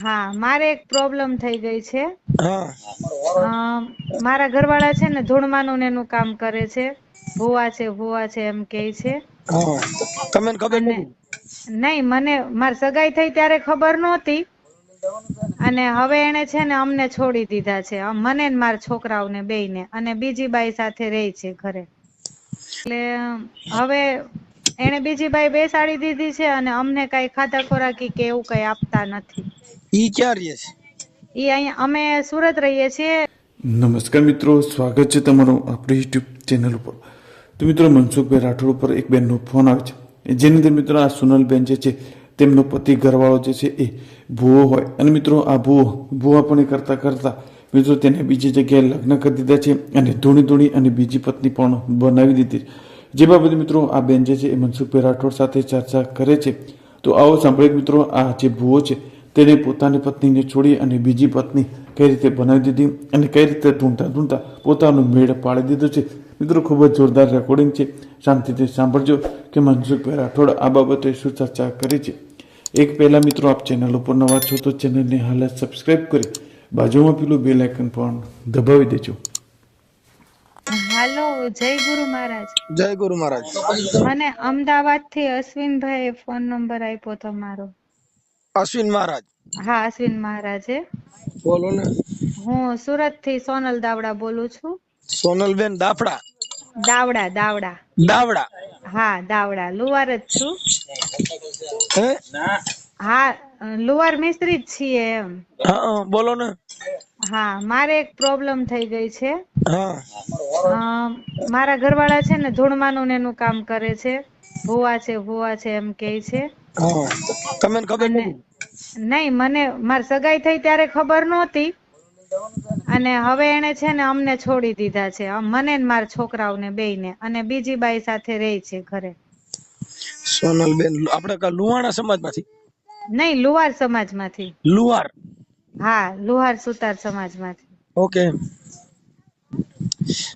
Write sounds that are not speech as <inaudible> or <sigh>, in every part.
હા મારે એક પ્રોબ્લેમ થઈ ગઈ છે. મારા ઘરવાળા છે ને ધૂળમાનું ને એનું કામ કરે છે. ભૂવા છે ભૂવા છે એમ કે છે. તમને ખબર નહીં મને મારી સગાઈ થઈ ત્યારે ખબર નહોતી. અને હવે એને છે ને અમને છોડી દીધા છે. મને ને મારા છોકરાઓને બેયને. અને બીજી બાઈ સાથે રહે છે ઘરે. એટલે હવે એને બીજી બાઈ બેસાડી દીધી છે અને અમને કઈ ખાધા ખોરાકી કે એવું કઈ આપતા નથી. ઈ ક્યાં રહીએ છે? ઈ અહીંયા અમે સુરત રહીએ છીએ. નમસ્કાર મિત્રો સ્વાગત છે તમારું આપણી યુટ્યુબ ચેનલ ઉપર. તો મિત્રો મનસુખભાઈ રાઠોડ ઉપર એક બેનનો ફોન આવે છે. જેની અંદર મિત્રો આ સોનલબેન જે છે તેમનો પતિ ઘરવાળો જે છે એ ભૂવો હોય. અને મિત્રો આ ભૂવો ભૂવાપણી કરતાં કરતાં મિત્રો તેને બીજી જગ્યાએ લગ્ન કરી દીધા છે અને ધૂણી ધૂણી અને બીજી પત્ની પણ બનાવી દીધી જે બાબતે મિત્રો આ બેન જે છે એ મનસુખભાઈ રાઠોડ સાથે ચર્ચા કરે છે. તો આવો સાંભળીએ મિત્રો આ જે ભૂવો છે તેને પોતાની પત્નીને છોડી અને બીજી પત્ની કઈ રીતે બનાવી દીધી અને કઈ રીતે ઢૂંઢતા ઢૂંઢતા પોતાનો મેળ પાડી દીધો છે? મિત્રો ખૂબ જ જોરદાર રેકોર્ડિંગ છે. શાંતિથી સાંભળજો કે મનસુખભાઈ રાઠોડ આ બાબતે શું ચર્ચા કરી છે? એક પહેલા મિત્રો આપ ચેનલ ઉપર નવા છો તો ચેનલને હાલ જ સબસ્ક્રાઇબ કરી બાજુમાં પેલું બેલ આઇકન પણ દબાવી દેજો. હેલો જય ગુરુ મહારાજ. જય ગુરુ મહારાજ. મને અમદાવાદથી અશ્વિનભાઈ ફોન નંબર આપ્યો તમારો અશ્વિન મહારાજ. હા અશ્વિન મહારાજે. બોલો ને. હું સુરતથી સોનલ દાવડા બોલું છું. સોનલબેન દાફડા. દાવડા દાવડા. દાવડા. હા દાવડા. લુવાર જ છું. હા? લુવાર મિસ્ત્રી જ છીએ એમ. બોલો ને. હા મારે એક પ્રોબ્લેમ થઈ ગઈ છે. મારા ઘરવાળા છે ને ધૂળમાનું ને એનું કામ કરે છે. ભૂવા છે ભૂવા છે એમ કે છે. તમને ખબર નહીં મને મારી સગાઈ થઈ ત્યારે ખબર નહોતી. અને હવે એને છે ને અમને છોડી દીધા છે. મને ને મારા છોકરાઓને બેયને. અને બીજી બાઈ સાથે રહે છે ઘરે. સોનલબેન આપણે કા લુહાણા સમાજમાંથી? નહીં લુહાર સમાજમાંથી. લુહાર? હા લુહાર સુતાર સમાજમાંથી. ઓકે.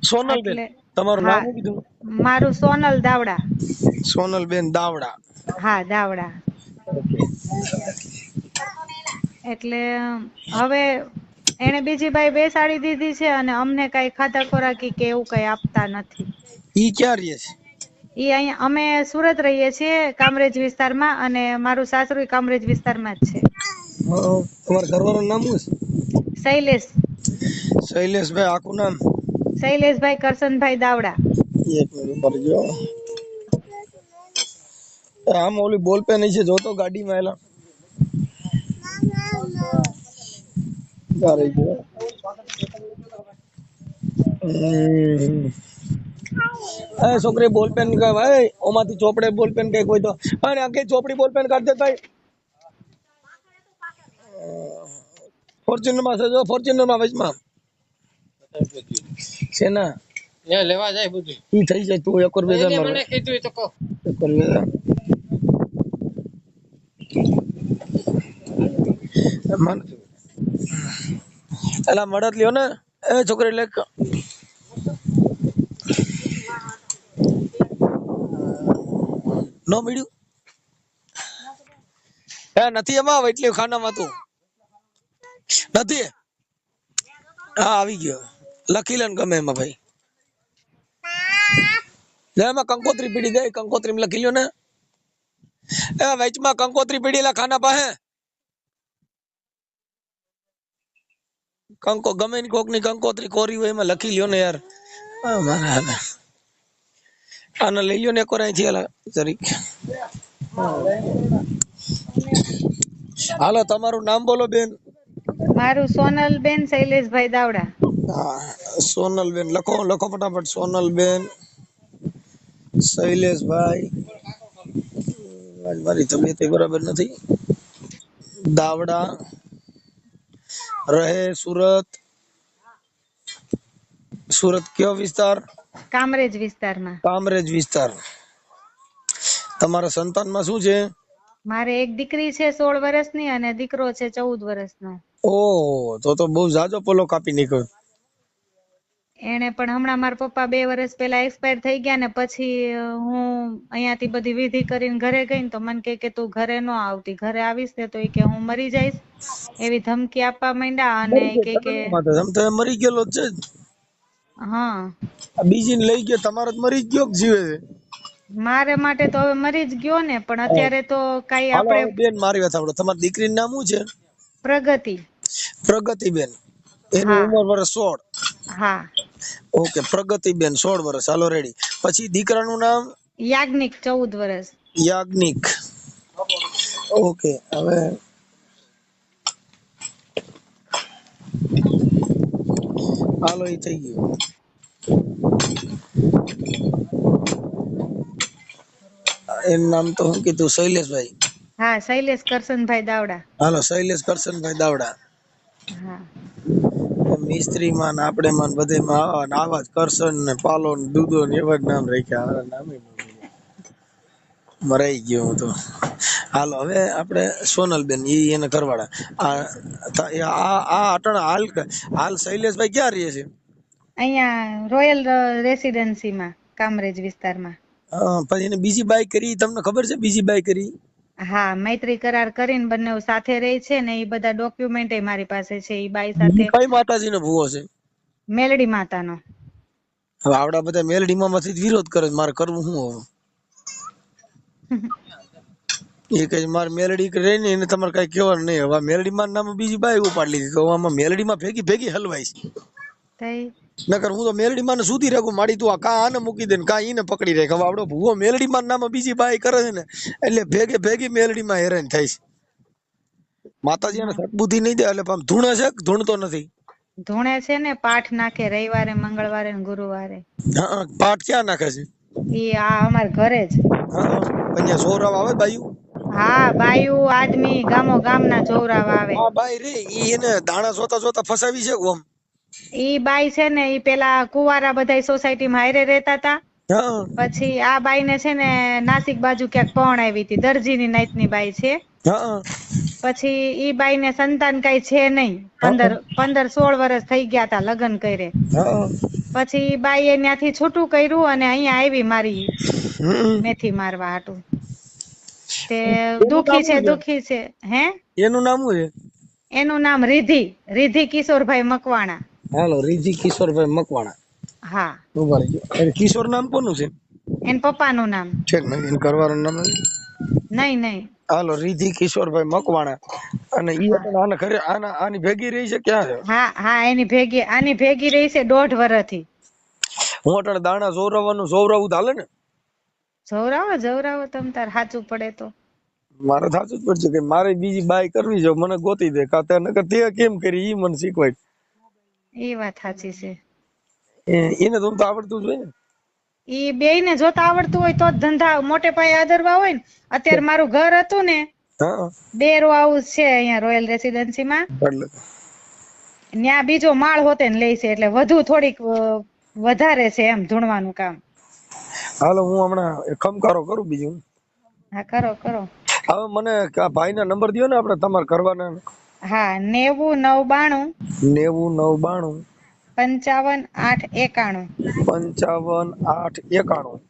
સોનલબેન તમારું નામ કીધું? મારું સોનલ દાવડા. સોનલબેન દાવડા. હા દાવડા. એટલે હવે એને બીજી બાઈ બેસાડી દીધી છે અને અમને કઈ ખાધા ખોરાકી કે એવું કઈ આપતા નથી. ઈ ક્યાં રહે છે? ઈ અહીંયા અમે સુરત રહીએ છીએ કામરેજ વિસ્તારમાં અને મારું સાસરું કામરેજ વિસ્તારમાં જ છે. તમારા ઘરવાળાનું નામ શું છે? શૈલેષ. શૈલેષભાઈ આખું નામ? શૈલેષભાઈ કરશનભાઈ દાવડા. એક મિનિટ આમ ઓલી બોલ પેન છે જોતો ગાડીમાં એલા. એ છોકરી બોલ પેન કે ભાઈ ઓમાંથી ચોપડે બોલ પેન કઈ કોઈ તો. અને આખે ચોપડી બોલ પેન કાઢ દે ભાઈ. ફોર્ચ્યુનરમાં છે જો ફોર્ચ્યુનરમાં વેચમાં. છે ના? લેવા જાય બધું. ઈ થઈ જાય તું એક રૂપિયા મને કીધું તો કહો. એક વાર બે હજાર. મન એલા મડત લ્યો ને. એ છોકરી લેખ નો મળ્યું? એ નથી એમાં એટલે ખાનામાં તું. નથી? હા, આવી ગયો. લખી લે ગમે એમાં ભાઈ. લે, એમાં કંકોત્રી પીડી ગઈ કંકોત્રી લખી લ્યો ને. એ, વેચમાં કંકોત્રી પીડી લે ખાના પાસે. કંકો ગમે ની કોકની કંકોત્રી કોરી હોય એમાં લખી લ્યો ને યાર. મારા આને લઈ લ્યો ને એક વાર અહીંથી હાલા જરીક. હાલો તમારું નામ બોલો બેન. મારું સોનલ બેન શૈલેષભાઈ દાવડા. હા સોનલબેન લખો લખો ફટાફટ સોનલબેન શૈલેષભાઈ. આજ મારી તબિયત બરાબર નથી. દાવડા. રહે સુરત? સુરત કયો વિસ્તાર? કામરેજ વિસ્તારમાં. કામરેજ વિસ્તાર. તમારા સંતાનમાં શું છે? મારે એક દીકરી છે સોળ વર્ષની અને દીકરો છે ચૌદ વર્ષનો. ઓ તો તો બહુ જાજો પોલો કાપી નીકળ્યો. એને પણ હમણાં મારા પપ્પા બે વર્ષ પહેલા એક્સપાયર થઈ ગયા ને પછી હું અહીંયાથી બધી વિધિ કરીને ઘરે ગઈ ને તો મને કહે કે તું ઘરે ન આવતી ઘરે આવીશ ને તો એ કે હું મરી જઈશ. એવી ધમકી આપવા માંડ્યા અને કે કે તો મરી ગયેલો છે હા. બીજી લઈ ગયો તમારો મરી ગયો જીવે છે? મારે માટે તો હવે મરી જ ગયો ને પણ અત્યારે તો કઈ આપણે બેન મારી વાત સાંભળો. તમારી દીકરીનું નામ શું છે? પ્રગતિ. પ્રગતિબેન. એની હા. ઉંમર વર્ષ સોળ. હા. ઓકે પ્રગતિબેન સોળ વર્ષ હાલો રેડી પછી દીકરાનું નામ? યાજ્ઞિક ચૌદ વર્ષ યાજ્ઞિક. ઓકે હવે હાલો એ થઈ ગયું. એનું નામ તો શું કીધું શૈલેષભાઈ. હા શૈલેષ કરશનભાઈ દાવડા. હાલો શૈલેષ કરશનભાઈ દાવડા. હા. મિસ્ત્રીમાં ને આપણે માં બધેમાં આવા જ કરશન ને પાલો ને દૂધો ને એવા જ નામ રાખ્યા. હારા નામે મરાઈ ગયો હું તો. હાલો હવે આપણે સોનલબેન એ એને કરવાડા આ આ અટણ હાલ હાલ શૈલેષભાઈ ક્યાં રહે છે? અહીંયા રોયલ રેસિડેન્સીમાં કામરેજ વિસ્તારમાં. પછી એને બીજી બાય કરી તમને ખબર છે બીજી બાય કરી? હા મૈત્રી કરાર કરીને બંને સાથે રહે છે ને એ બધા ડોક્યુમેન્ટ મારી પાસે છે એ બાઈ સાથે કઈ માતાજીનો ભૂવો છે? મેલડી માતાનો. હવે આવડા બધા મેલડીમાં માંથી વિરોધ કરે મારે કરવું શું હવે? <laughs> એ છે, મારે મેલડી રહી ને એને તમારે કઈ કહેવાનું નહીં. હવે મેલડી માં નામ બીજી બાઈ ઉપાડી લીધી. તો આમાં મેલડીમાં ભેગી ભેગી હલવાઈ છે. નકર હું તો મેલડી માં સુધી રાખું માડી તું આ કા આને મૂકી દે ને કા ઈને પકડી રાખ. હવે આવડો ભૂવો મેલડીમાં નામે બીજી બાઈ કરે છે ને એટલે ભેગે ભેગી મેલડી માં હેરાન થાય છે. માતાજી એને સદબુદ્ધિ નહીં દે એટલે આમ ધૂણે છે ધૂણતો નથી? ધૂણે છે ને પાઠ નાખે રવિવારે મંગળવારે ને ગુરુવારે. હા પાઠ ક્યાં નાખે છે? ઈ આ અમાર ઘરે જ. હા અહીંયા સોરાવ આવે બાયું હા બાયું આદમી ગામો ગામના જોવરાવ આવે. હા બાઈ રે ઈ એને દાણા જોતા જોતા ફસાવી છે ઓમ ઈ બાઈ છે ને ઈ પેલા કુવારા બધા સોસાયટીમાં હારે રહેતા હતા પછી આ બાઈ ને છે ને નાસિક બાજુ ક્યાંક પણ આવી હતી દરજીની નાઈટની બાઈ છે. પછી ઈ બાઈ ને સંતાન કઈ છે નહીં. પંદર પંદર સોળ વર્ષ થઈ ગયા તા લગ્ન કરે. પછી બાઈ એ ત્યાંથી છૂટું કર્યું અને અહીંયા આવી મારી મેથી મારવા હાટુ. તે દુખી છે? દુખી છે. હે? એનું નામ શું છે? એનું નામ રિધિ રિધિ કિશોરભાઈ મકવાણા. હાલો રીજી કિશોરભાઈ મકવાણા. હા. ઊભા રહેજો. એ કિશોર નામ કોનું છે? એન પપ્પાનું નામ. છે ને નહીં? કરવાનું નામ નહીં નહીં. હાલો રીધી કિશોરભાઈ મકવાણા. અને ઈ પણ આને ઘરે આના આની ભેગી રહી છે ક્યાં છે? હા હા એની ભેગી આની ભેગી રહી છે દોઢ વર્ષથી હું અટણ દાણા જોરવવાનું જોવરાવું હાલે ને? જોવરાવો જોવરાવો તમ તાર સાચું પડે તો. મારે સાચું જ પડશે કે મારે બીજી બાય કરવી છે મને ગોતી દે. કા તે નકર તે કેમ કરી? ઈ મને શીખવાય એ વાત સાચી છે. એને તો આવડતું જ હોય ને? ઈ બેયને જોતા આવડતું હોય તો જ ધંધા મોટે પાયે આદરવા હોય ને અત્યારે મારું ઘર હતું ને બે રો હાઉસ છે અહીંયા રોયલ રેસિડેન્સી માં ત્યાં બીજો માળ હોતે ને લઈ છે એટલે વધુ થોડીક વધારે છે એમ ધૂણવાનું કામ. હાલો હું હમણાં ખમકારો કરું બીજું. હા કરો કરો. હવે મને ભાઈ ના નંબર દયો ને આપણે તમારે કરવાના હા નેવું નવ બાણું. નેવું નવ બાણું. પંચાવન આઠ એકાણું. પંચાવન આઠ એકાણું.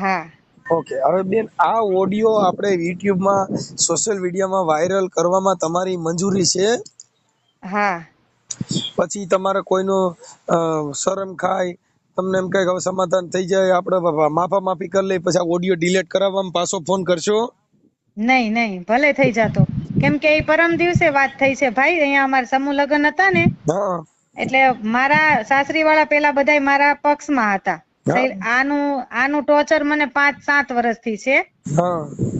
હા. ઓકે હવે બેન આ ઓડિયો આપણે યુટ્યુબમાં સોશિયલ મીડિયામાં વાયરલ કરવામાં તમારી મંજૂરી છે? હા. પછી તમારે કોઈનો શરમ ખાય તમને એમ કહે હવે સમાધાન થઈ જાય આપણે માફા માફી કરી લઈ પછી આ ઓડિયો ડિલીટ કરાવવામાં પાછો ફોન કરશો? નહીં નહીં ભલે થઈ જાતો. કેમ કે એ પરમ દિવસે વાત થઈ છે ભાઈ. અહીંયા અમારા સમૂહ લગ્ન હતા ને એટલે મારા સાસરી વાળા પેલા બધા મારા પક્ષમાં હતા. આનું આનું ટોર્ચર મને પાંચ સાત વર્ષથી છે.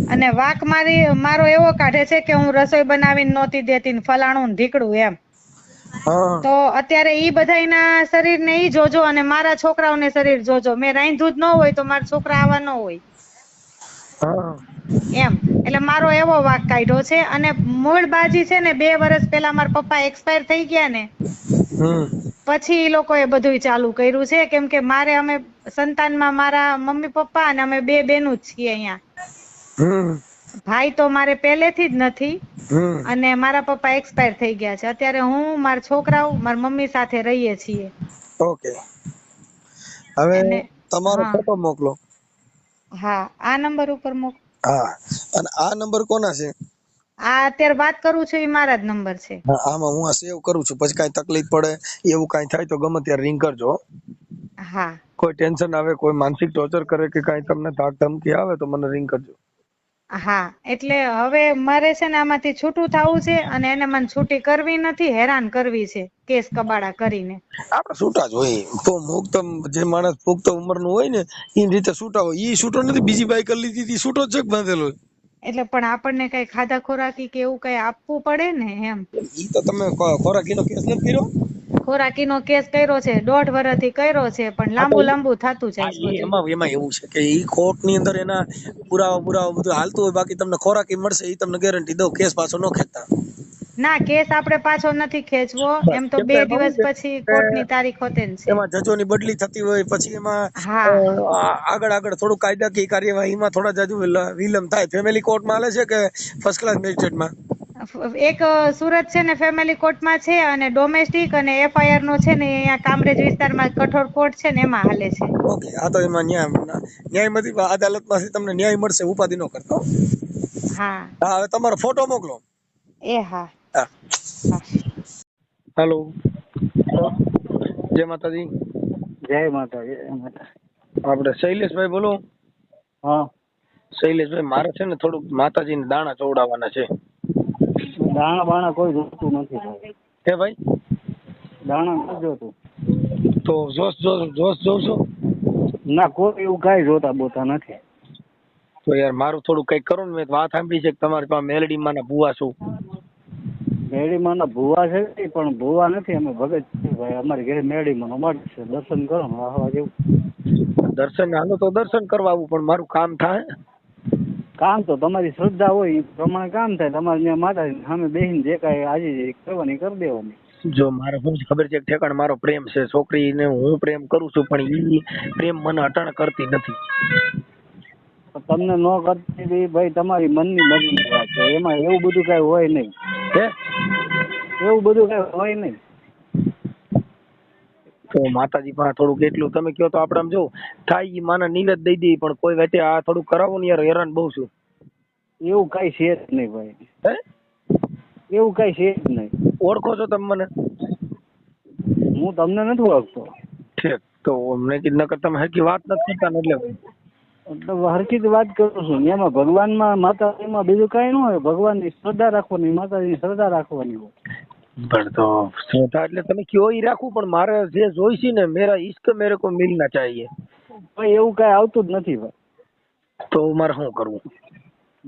અને વાક મારી મારો એવો કાઢે છે કે હું રસોઈ બનાવીને નહોતી દેતી ને ફલાણું ને ઢીકડું એમ. તો અત્યારે ઈ બધાયના શરીરને ઈ જોજો અને મારા છોકરાઓને શરીર જોજો. મેં રાંધ્યું જ ન હોય તો મારા છોકરા આવા ન હોય. એમ. એટલે મારો એવો વાક કાઢ્યો છે અને મૂળ બાજી છે ને બે વર્ષ પહેલા મારા પપ્પા એક્સપાયર થઈ ગયા ને પછી ઈ લોકોએ બધું ચાલુ કર્યું છે. કેમ કે મારે અમે સંતાનમાં મારા મમ્મી પપ્પા અને અમે બે બેનું જ છીએ અહીંયા. ભાઈ તો મારે પહેલેથી જ નથી અને મારા પપ્પા એક્સપાયર થઈ ગયા છે. અત્યારે હું મારા છોકરાઓ મારા મમ્મી સાથે રહીએ છીએ. ઓકે. હવે તમારો. ફોટો મોકલો. હા આ નંબર ઉપર મોક હા. અને આ નંબર કોના છે? આ અત્યારે વાત કરું છું એ મારા જ નંબર છે. હા, આમાં હું આ સેવ કરું છું. પછી કાંઈ તકલીફ પડે એવું કાંઈ થાય તો ગમે ત્યારે રિંગ કરજો હા. કોઈ ટેન્શન આવે કોઈ માનસિક ટોર્ચર કરે કે કાંઈ તમને ધાક ધમકી આવે તો મને રિંગ કરજો. હા એટલે હવે મારે છે ને આમાંથી છૂટું થવું છે અને એને મને છૂટી કરવી નથી હેરાન કરવી છે કેસ કબાડા કરીને. આપણે છૂટા જ હોય. તો મુક્ત જે માણસ પુખ્ત ઉંમરનું હોય ને એ રીતે છૂટા હોય. ઈ છૂટો નથી બીજી બાઈ કરી લીધી હતી છૂટો જ બાંધેલો એટલે પણ આપણને કઈ ખાધા ખોરાકી કે એવું કઈ આપવું પડે ને એમ? ઈ તો તમે ખોરાકીનો કેસ નથી કર્યો? ખોરાકીનો કેસ કર્યો છે દોઢ વર્ષથી કર્યો છે પણ લાંબુ લાંબુ થતું જાય. એમાં એમાં એવું છે કે ઈ કોર્ટની અંદર એના પુરાવા પુરાવા બધું હાલતું હોય બાકી તમને ખોરાકી મળશે ઈ તમને ગેરંટી દઉં કેસ પાછો ન ખેંચતા. ના કેસ આપણે પાછો નથી ખેંચવો એમ તો બે દિવસ પછી કોર્ટની તારીખ હોતે છે. એમાં જજોની બદલી થતી હોય પછી એમાં આગળ આગળ થોડું કાયદાકીય કાર્યવાહીમાં થોડા જજો વિલંબ થાય. ફેમિલી કોર્ટમાં હાલે છે કે ફર્સ્ટ ક્લાસ મેજિસ્ટ્રેટમાં એક સુરત છે ને ફેમિલી કોર્ટમાં છે અને ડોમેસ્ટિક અને એફઆઈઆર નો છે ને અહીંયા કામરેજ વિસ્તારમાં કઠોર કોર્ટ છે ને એમાં હાલે છે. ઓકે આ તો એમાં ન્યાય ન્યાયમતી અદાલતમાંથી તમને ન્યાય મળશે ઉપાધિ નો કરતો હા. હા. હવે તમારો ફોટો મોકલો. એ હા. હા. હા. હેલો જય માતાજી. જય માતા જય માતા આપણે શૈલેષભાઈ બોલો. હા. શૈલેષભાઈ મારે છે ને થોડુંક માતાજીને દાણા ચોવડાવવાના છે. દાણા બાણા કોઈ જોતું નથી. હે ભાઈ? દાણા નથી જોતું. તો જોશ જોશ જોશ જોશો? ના કોઈ એવું કાંઈ જોતા બોતા નથી. તો યાર મારું થોડું કંઈક કરો ને મેં વાત સાંભળી છે કે તમારી પાસે મેલડી માં ભૂવા છું મેળીમાં ના ભૂવા છે પણ ભૂવા નથી અમે ભગત ભાઈ અમારી ઘરે મેળીમાં મઠ છે. દર્શન કરો ને વાહવા જેવું. દર્શન હાલો તો દર્શન કરવા આવું પણ મારું કામ થાય કામ તો તમારી શ્રદ્ધા હોય એ પ્રમાણે કામ થાય. તમારે ત્યાં માતાજી સામે બેસીને જે કાંઈ આજે કરવાની કરી દેવાની. જો મારે શું ખબર છે ઠેકાણ મારો પ્રેમ છે છોકરીને હું પ્રેમ કરું છું પણ એ પ્રેમ મને અટણ કરતી નથી. તમને ન કરતી બી ભાઈ તમારી મનની મજબૂત વાત છે. એમાં એવું બધું કાંઈ હોય નહીં. હે? એવું બધું કાંઈ હોય નહીં. તો માતાજી પાસે થોડુંક એટલું તમે કહો તો આપણે આમ જો થાય ઈ માને નીરજ દઈ દઈ પણ કોઈ વાતે આ થોડું કરાવો ને યાર હેરાન બહુ છું. એવું કઈ છે જ નહીં ભાઈ. હે? એવું કઈ છે જ નહીં. ઓળખો છો તમે મને? હું તમને નથી ઓળખતો. ઠીક તો મેં કીધું નકર તમે હરકી વાત નથી કરતા એટલે. એટલે હરખી જ વાત કરું છું એમાં ભગવાનમાં માતાજીમાં બીજું કાંઈ ન હોય ભગવાનની શ્રદ્ધા રાખવાની માતાજીની શ્રદ્ધા રાખવાની હોય. પણ તો શ્રદ્ધા એટલે તમે કયો ઈ રાખું પણ મારે જે જોઈશે ને મેરા ઈશ્ક મેરે કો મિલના ચાહીએ. ભાઈ એવું કઈ આવતું જ નથી ભાઈ. તો મારે શું કરવું?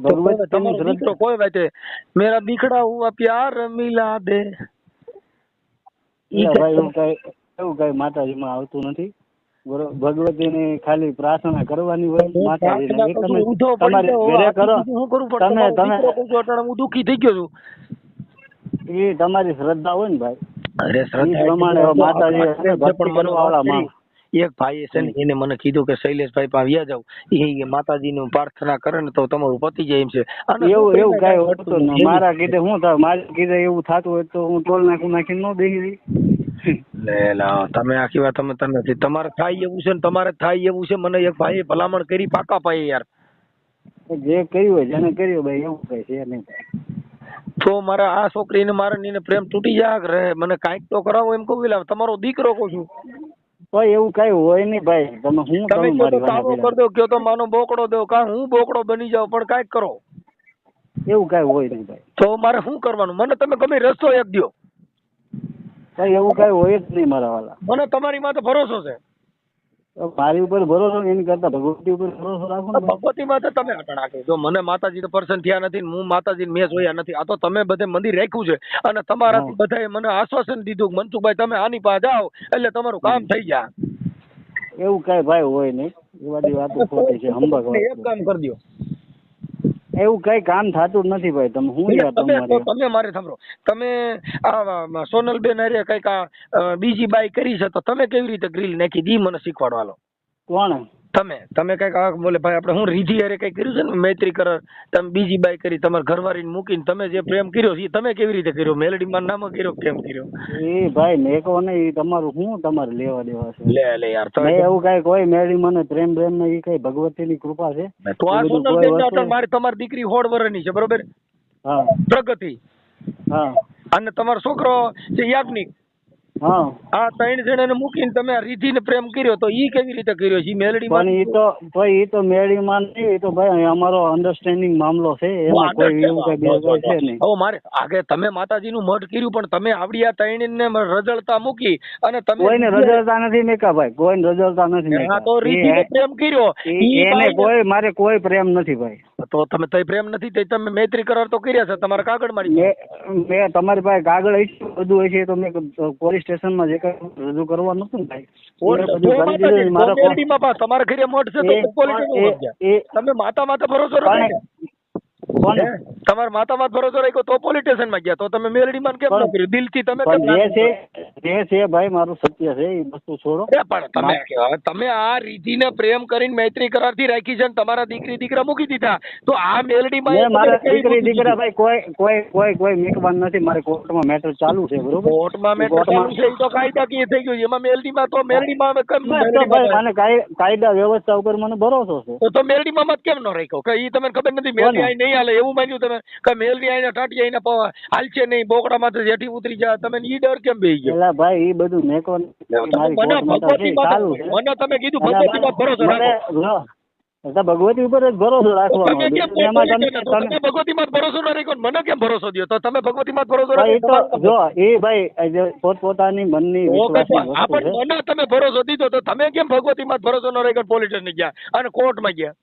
ભગવત કોઈ- દીકરો કોઈ વાતે મેરા દીકડા હુઆ પ્યાર મિલા દે. ઈ ભાઈ એવું કઈ એવું કઈ માતાજીમાં આવતું નથી. બરોબર ભગવતીને ખાલી પ્રાર્થના કરવાની હોય માતાજી તમે ઊંધો પડી તમારી ઘરે કરો. શું કરવું પણ તમે તમે હું દુખી થઈ ગયો છું. એ તમારી શ્રદ્ધા હોય ને ભાઈ. અરે શ્રદ્ધા પ્રમાણે માતાજી પણ મને. એક ભાઈ છે ને એને મને કીધું કે શૈલેષભાઈ પાસે વ્યા જાવ એ માતાજીનું પ્રાર્થના કરે ને તો તમારું પતી જાય એમ છે. એવું એવું કઈ હોતું ન મારા કીધે હું થાય મારે કીધે એવું થતું હોય તો હું ટોલ નાખું નાખીને ન બેસી રહી. તમે આખી વાત તમે તને તમારે થાય એવું છે ને તમારે થાય એવું છે મને એક ભાઈએ ભલામણ કરી પાકા પાયે યાર. જે કર્યું હોય જેને કર્યું ભાઈ એવું કઈ છે નહીં. તો મારે આ છોકરીને મારે ને એને પ્રેમ તૂટી કે રહે મને કાંઈક તો કરાવો એમ કહું એટલે તમારો દીકરો કહું છું. ભાઈ એવું કઈ હોય નહીં ભાઈ. તમે હું તમે કયો તો તાવો કરી દો કયો તો માનો બોકડો દો કા હું બોકડો બની જાઉં પણ કાંઈક કરો. એવું કઈ હોય નહીં ભાઈ. તો મારે શું કરવાનું? મને તમે ગમે રસ્તો એક દ્યો. ભાઈ એવું કઈ હોય જ નહીં મારા વાલા. મને તમારી માથે ભરોસો છે. મારી ઉપર ભરોસો એની કરતા ભગવતી ઉપર ભરોસો રાખો ને ભાઈ. ભગવતી તમે અટણ રાખી જો મને માતાજી પર્સન થયા નથી હું માતાજી મેં જોયા નથી. આ તો તમે બધે મંદિર રાખ્યું છે અને તમારાથી બધાએ મને આશ્વાસન દીધું કે મનસુખભાઈ તમે આની પાસે જાઓ એટલે તમારું કામ થઈ જાય. એવું કઈ ભાઈ હોય નહીં. એ બધી વાતો ખોટી છે <laughs> હંબક એક કામ કરી દો. એવું કઈ કામ થતું જ નથી ભાઈ. તમે હું યાર તમે તમે મારે સાંભળો. તમે આ સોનલબેન અરે કંઈક બીજી બાઈ કરી છે તો તમે કેવી રીતે ગ્રીલ નાખી? દી મને શીખવાડવાલો કોણ? તમે તમે કંઈક બોલે ભાઈ આપણે હું રીધી હારે કઈ કર્યું છે ને? મૈત્રી કરાર તમે બીજી બાઈ કરી તમારા ઘરવાળીને મૂકીને તમે જે પ્રેમ કર્યો છે તમે કેવી રીતે કર્યો? મેલડીમાં નામ કર્યો કેમ કર્યો? એ ભાઈ મેકો ને એ તમારું શું તમારે લેવા દેવા છે? લે લે યાર તમે એવું કઈ કોઈ મેલડી મને પ્રેમ પ્રેમ ને એ કઈ ભગવતીની કૃપા છે? તો આ સોનલ મારી તમારી દીકરી હોડ વર્ષની છે બરોબર? હા. પ્રગતિ. હા. અને તમારો છોકરો છે યાજ્ઞિક. હા આ ત્રણ જણાને મૂકીને તમે રીધીને પ્રેમ કર્યો તો ઈ કેવી રીતે કર્યો? છે ઈ મેલડીમાં પણ એ તો ભાઈ એ તો મેળીમાં નહીં એ તો ભાઈ અમારો અન્ડરસ્ટેન્ડિંગ મામલો છે એમાં કોઈ એવું કઈ કઈ છે નહીં. હવે મારે આગે તમે માતાજીનું મઢ કર્યું પણ તમે આવડી આ ત્રણ ને રજળતા મૂકી અને તમે કોઈને રજળતા નથી મેકા ભાઈ કોઈને રજળતા નથી મેકા. તો રીધીને પ્રેમ કર્યો. એને કોઈ મારે કોઈ પ્રેમ નથી ભાઈ. તો તમે તઈ પ્રેમ નથી તઈ તમે મૈત્રી કરાર તો કર્યા છે તમારા કાગળ મારી મેં તમારી પાસે કાગળ હશે બધું હશે તો મેં પોલીસ સ્ટેશનમાં જે કઈ રજૂ કરવાનું હતું ને ભાઈ તમારા ઘરે મોટ છે તો તમે માતા માતા ભરોસો રાખો તમારા માતા માત ભરોસો રાખ્યો તો પોલીસ સ્ટેશનમાં ગયા. તો તમે મેલડીમાં કેમ નોકરી દિલથી તમે કેમ જે છે જે છે ભાઈ મારું સત્ય છે એ વસ્તુ છોડો. પણ તમે હવે તમે આ રીતિને પ્રેમ કરીને મૈત્રી કરારથી રાખી છે ને તમારા દીકરી દીકરા મૂકી દીધા. તો આ મેલડી માં મારા દીકરી દીકરા ભાઈ કોઈ કોઈ કોઈ કોઈ મેકવાન નથી મારે કોર્ટમાં મેટર ચાલુ છે બરોબર? કોર્ટમાં મેટર ચાલુ છે એ તો કાયદાકીય થઈ ગયું એમાં એમાં મેલડીમાં તો મેલડી માં કેમ મને કાયદા વ્યવસ્થા ઉપર મને ભરોસો છે. તો મેલડી માં મત કેમ ન રાખ્યો? કે ઈ તમને ખબર નથી મેલડી આઈ નહીં હાલે એવું માન્યું તમે? કે મેલવી આઈને ટાટી આઈને હાલશે નહીં બોકડામાંથી જેઠી ઉતરી જાય તમે ઈ ડર કેમ બેહી ગયો? એલા ભાઈ ઈ બધું મારી મને કોર્ટ ભગવતી માં મને તમે કીધું ભગવતી માં ભરોસો રાખો. ભગવતી ઉપર જ ભરોસો રાખવાનો તમે ભગવતી માં ભરોસો ના રાખ્યો મને કેમ ભરોસો દો તો તમે ભગવતી માં ભરોસો રાખો રાખ્યો જો એ ભાઈ પોતપોતાની મનની ઓકે વિશ્વાસની આ વસ્તુ પણ છે. મને તમે ભરોસો દીધો તો તમે કેમ ભગવતી માં ભરોસો ન રાખ્યો પોલીસ ગયા? અને કોર્ટમાં ગયા?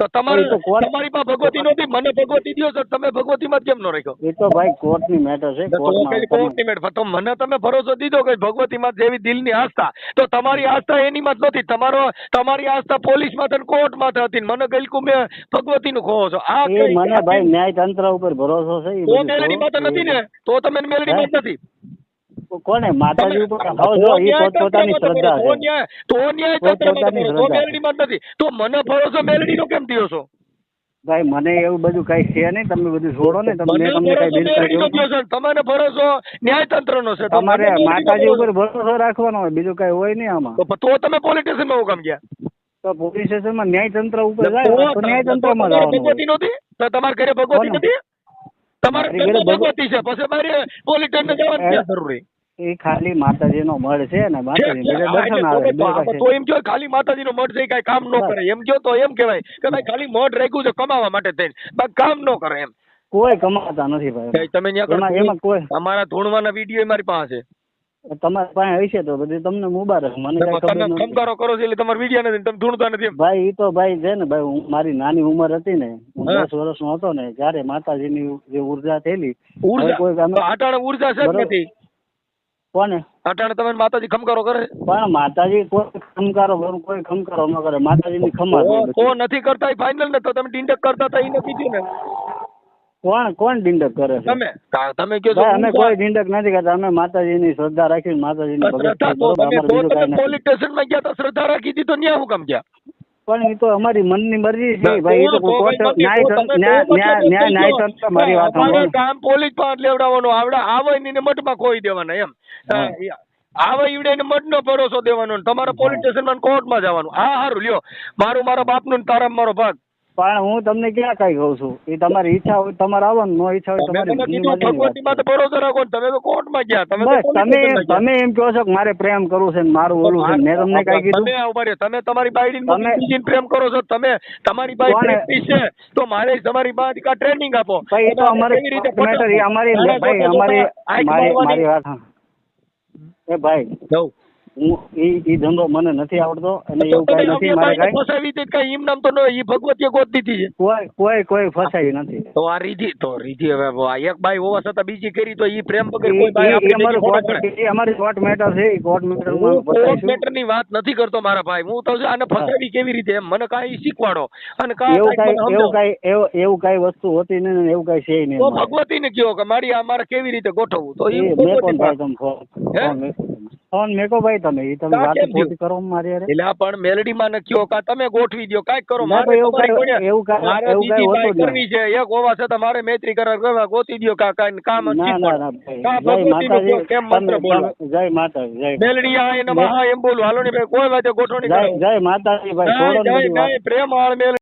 તો તમારે કોર્ટ- તમારી પાસે ભગવતી નહોતી મને ભગવતી દો સર તમે ભગવતી માં કેમ નો રાખ્યો? એ તો ભાઈ કોર્ટની મેટર છે કોર્ટની કઈ તમે- કોર્ટની મેટ તો મને તમે ભરોસો દીધો કે ભગવતી માં જેવી દિલની આસ્થા. તો તમારી આસ્થા એની માં નથી. તમારો તમારી આસ્થા પોલીસમાં કોર્ટમાં હતી મને ગલકું મેં ભગવતી નું કહો છો. આ મને ભાઈ ન્યાયતંત્ર ઉપર ભરોસો છે એ તો મેલડી માં તો નથી ને? તો તમે મેલડી માં નથી. કોને? માતાજી ઉપર જો એ પોતપોતાની શ્રદ્ધા છે. તો ન્યાય પોતપોતાની શ્રદ્ધા. નથી. તો મને ભરોસો મેલડીનો કેમ થયો છો? ભાઈ મને એવું બધું કઈ છે નહીં. તમે બધું છોડો ને તમને તમને કઈ બિલ તમને ભરોસો ન્યાયતંત્રનો છે. તમારે માતાજી ઉપર ભરોસો રાખવાનો હોય બીજું કઈ હોય નહીં આમાં. તો તમે પોલીસ સ્ટેશનમાં કામ ગયા તો પોલીસ સ્ટેશનમાં ન્યાયતંત્ર ઉપર જાય તો ન્યાયતંત્રમાં જવાનું ભગવતી નહોતી? તો તમારા ઘરે ભગવતી નથી તમારે ઘરે ભગવતી છે. પછી મારે પોલીસ સ્ટેશન જવાનું જરૂરી? એ ખાલી માતાજીનો મળ છે ને માતાજી દર્શન આવે તો કઈ એમ કહો ખાલી માતાજીનો મઠ છે એ કામ નો કરે. એમ કયો તો એમ કહેવાય કે ભાઈ ખાલી મઢ રાખ્યું છે કમાવા માટે થઈને. બાકી કામ નો કરે એમ. કોઈ કમાતા નથી ભાઈ. તમે એમાં કોઈ અમારા ધૂણવાના વીડિયો મારી પાસે તમારી પાસે હશે તો બધી તમને મુબારક. મને કઈ તમે કરો છો એટલે તમારે વીડિયો નથી તમે ધૂણતા નથી ભાઈ ઈ તો ભાઈ છે ને ભાઈ હું મારી નાની ઉંમર હતી ને હું. દસ વર્ષનો હતો ને ત્યારે માતાજીની જે ઊર્જા થયેલી ઊર્જા? કોઈ આટાણે ઊર્જા છે નથી. કોને? તમે માતાજી ખમકારો કરે? પણ માતાજી કોઈ ખમકારો કરે, કોઈ ખમકારો ન કરે. માતાજીની ખમા જ હોય તો- તો બધી. નથી કરતા ફાઇનલ ને તો તમે ડિંડક કરતા હતા એને કીધું ને. કોણ કોણ ડિંડક કરે છે? તમે. તમે કહો છો અમે કોઈ ડિંડક નથી કરતા. અમે માતાજીની શ્રદ્ધા રાખીને માતાજીની ભગત શ્રદ્ધા રાખી માતાજી ની ભગત પોલીસ સ્ટેશન નથી. સ્ટેશનમાં ગયા તો શ્રદ્ધા રાખી હતી તો ન્યા હું કામ ગયા? પણ એ તો અમારી મનની મરજી છે ભાઈ એ તો કોર્ટ ન્યાય ન્યાય ન્યાય ન્યાય તંત્ર મારી વાત અમારે કામ પોલીસ પાસે લેવડાવવાનું આવડા આવે ને મઠમાં ખોઈ દેવાના એમ. આવે ઈવડે એને મઠનો ભરોસો દેવાનો ને તમારે પોલીસ કોર્ટ કોર્ટમાં જવાનું. હા હારું લ્યો. મારું મારા બાપનું ને તારા મારો ભાગ. પણ હું તમને ક્યાં કઈ કહું છું? એ તમારી ઈચ્છા હોય તમારે આવવાનું નો ઈચ્છા હોય તમે તમારી તમે તમે એમ કહો છો કે મારે પ્રેમ કરવું છે ને મારું ઓલું છે મેં તમને કઈ કીધું? તમે તમે તમારી બાઈડી તમે- પ્રેમ કરો છો તમે તમારી બાઈ છે તો મારે તમારી બાઈ કા ટ્રેનિંગ આપો. ભાઈ એ તો અમારે અમારી ભાઈ અમારી મારી મારી વાત એ ભાઈ. હું ઈ ઈ ધંધો મને નથી આવડતો અને એવું કઈ નથી મારે કઈ. ફસાવી કઈ એમ નામ તો ન ઈ ભગવતીએ ગોત દીધી છે. કોઈ કોઈ કોઈ ફસાઈ નથી. તો આ રીધી તો રીધી હવે એક બાઈ હોવા છતાં બીજી કરી તો ઈ પ્રેમ વગર કોઈ બાઈ ઈ- ઈ અમારું કોર્ટ અમારી કોર્ટ મેટર છે કોર્ટ મેટરમાં કોર્ટ મેટરની વાત નથી કરતો મારા ભાઈ. હું તો આને ફસાવી કેવી રીતે એમ? મને કઈ શીખવાડો. અને કાઈ એવું કઈ એવું. કઈ એવું કઈ વસ્તુ હોતી નહીં ને એવું કઈ છે નહીં તો. ભગવતી ને કયો કે મારી આ મારે કેવી રીતે ગોઠવવું? તો એ મેં પણ ભાઈ. તમે ફોન? ફોન મેકો ભાઈ તમે ઈ તમે વાત ખોટી કરો મારી અરે એટલે પણ મેલડી માં ને કયો કા તમે ગોઠવી દો કાંઈક કરો મારે એવું તમારી કાંઈ- એવું કા મારે એવું કાંઈ બીજી હોતું કરવી છે એક હોવા છે મારે મૈત્રી કરાર કરવા ગોતી દ્યો કા કાઈ કામ ના નથી પણ. કા ભગવતી ભગવતીનું કેમ મંત્ર તમે- જય માતા જય મેલડી આ એ નમઃ એમ બોલું હાલો ને ભાઈ કોઈ વાતે ગોઠવણી જય જય માતાજી ભાઈ છોડો નહીં, પ્રેમ હાળ મેલડી